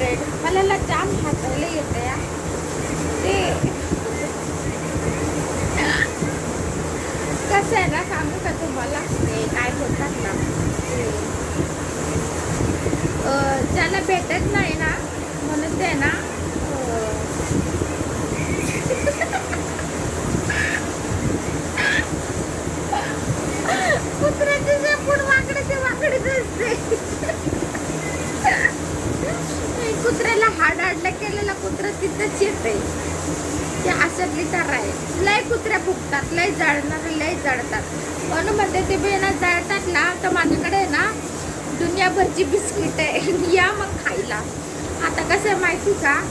Hundred मला जाम हसायला येतं या ते कसं आहे ना सांगू का तुम्हाला? ते काय बोलतात ना ते, अं, ज्याला भेटत नाही ना म्हणून ते ना अं, कुत्र्याचे जे पुढ वाकडे ते वाकडेच असते हे कुत्र्याला हाड हाडलं तिथं चेप तिथंच येते ते अशातली तर आहे. लय कुत्र्या फुकतात लय जळणार लय जळतात. म्हणून म्हणते ते बेना जाळतात ना तर माझ्याकडे आहे ना दुनियाभरची बिस्किट आहे. या मग खायला. आता कसं आहे माहिती का?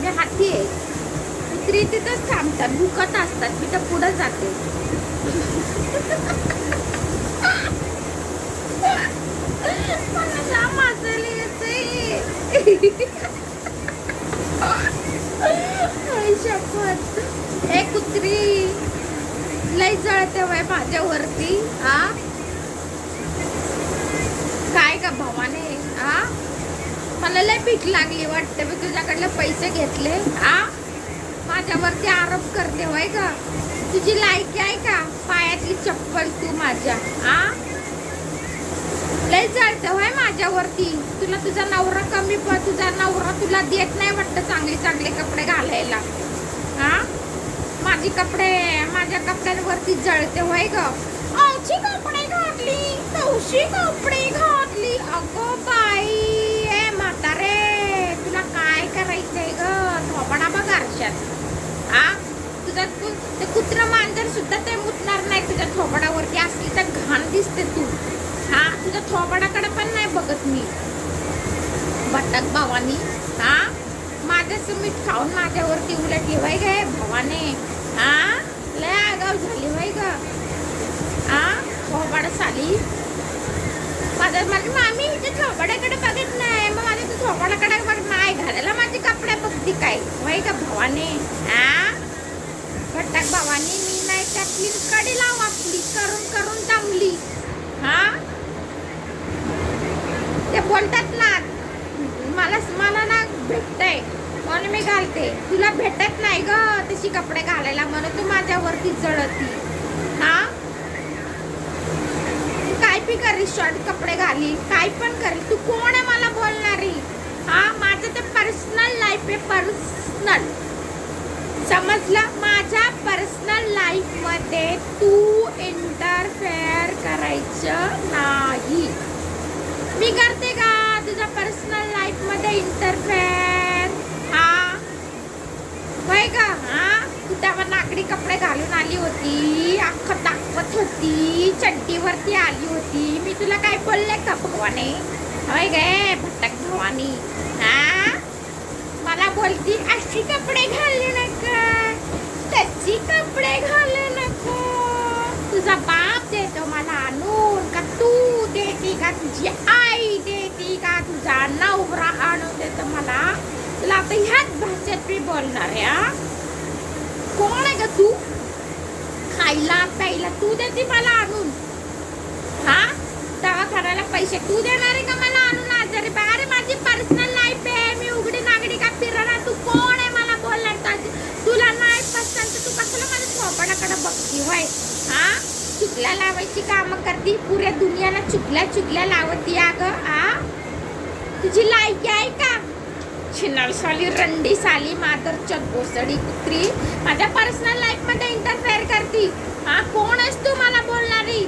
मी हाती आहे. कुत्री तिथंच थांबतात भुकत असतात. मी तर पुढं जाते. मला जाम हसायला येते. हे कुत्री. लय जळते वय माझ्यावरती आ? काय का भावाने? आ? मला लय भीक लागली वाटते. मी तुझ्याकडले पैसे घेतले. आ? माझ्यावरती आरोप करते वय का तुझी लायकी आहे का? पायातली चप्पल तू माझ्या. आ? लय जळते होय माझ्यावरती. तुला तुझा नवरा कमी पण तुझा नवरा तुला देत नाही वाटतं चांगले चांगले कपडे घालायला. हा माझी कपडे माझ्या कपड्यांवरती जळते होय ग. आमची कपडे घातली तवशी कपडे घातली. अगो बाई ए म्हातारे तुला काय करायचंय ग थोपडा बघ आरशात आ तुझा तू ते कुत्र मांजर सुद्धा ते मुतणार नाही तुझ्या थोपडावरती असली तर घाण दिसते तू हा तुझ्या थोबाडाकडे पण नाही बघत मी भटक भावानी. हा? माझ्याच मीठ खाऊन माझ्यावरती उलट ठेवाय गे भावाने. हा? लय आगाव झाली वाय ग. हा? थोबाड साली. माझ्या माझी मामी इथे झोपाड्याकडे बघत नाही. मग माझ्या तू थोबाडाकडे बघ. नाही घालायला माझे कपडे बघती काय? वाय का भावाने. हा? घटक भावाने मी नाही त्यातली. कडी लाव आपली. करून करून जमली हा? ते बोलतात ना मला मला ना भेटतंय. म्हणून मी घालते. तुला भेटत नाही ग तशी कपडे घालायला. म्हणून तू माझ्यावरती जळती. हा? काय पी करी शॉर्ट कपडे घाली काय पण करी तू कोण आहे मला बोलणारी? हा? माझं ते पर्सनल लाईफ आहे पर्सनल समजलं? माझ्या पर्सनल लाईफमध्ये तू इंटरफेअर करायचं नाही. मी करते का तुझ्या पर्सनल लाईफमध्ये इंटरफेअर हा होय का हा तू तेव्हा नागडी कपडे घालून आली होती अख्खं ती होती चड्डीवरती आली होती. मी तुला काय बोलले का भवानी? होय गे भटक भवानी. हा? मला बोलती अशी कपडे घालू नका. त्याची कपडे घालू नको. तुझा बाप देतो मला आणून का तू देती का तुझी आई देती का तुझा नवरा आणून देतो मला? तुला आता ह्याच भाषेत मी बोलणार आहे कोण आहे ग तू खायला प्यायला तू देते मला आणून. हा? दवाखान्याला पैसे तू देणार आहे का मला आणून आजारी? बा- अरे माझी पर्सनल लाईफ आहे. मी उघडी नागडी का फिरणार? तू कोण आहे मला बोलणार? तुला नाही पसंत. तू कशाला माझ्या थोपाडाकडे बघती होय? हा? चुकल्या लावायची कामं करती. पुऱ्या दुनियाला चुकल्या चुकल्या लावती अगं आ? तुझी लायकी आहे का? छिनाल साली रंडी साली मादरच्या गोसडी कुत्री. माझ्या पर्सनल लाईफमध्ये इंटरफेअर करती? हा कोण आहेस तू मला बोलणारी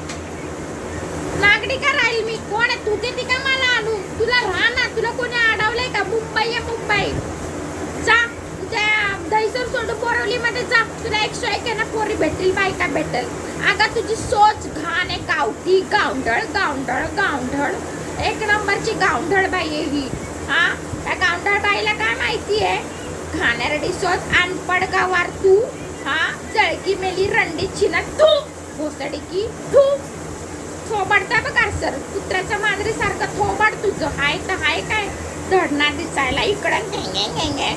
नागरिका राहील मी? कोण आहे? तू ती का मला आणू? तुला राहा ना तुला कोणी अडवलंय का? मुंबई आहे मुंबई. जा त्या दहीसर सोडून बोरवली मध्ये जा. तुला एकशे एक आहे ना पोरी भेटतील बायका भेटेल अगं तुझी सोच घाण आहे गावठी. गावढळ गावढळ गावढळ. एक नंबरची गावढळ बाई आहे ही. हा? त्या गावढळ बाईला काय माहिती आहे? घाणेरडी सोच. अनपड गावार तू. हा? जळकी मेली रंडी छिना तू भोसडी की तू थोबाडता बघा सर कुत्र्याच्या मांजरी सारखं थोबाड तुझं. हाय तर हाय काय? धडणार दिसायला इकडं. घेंगे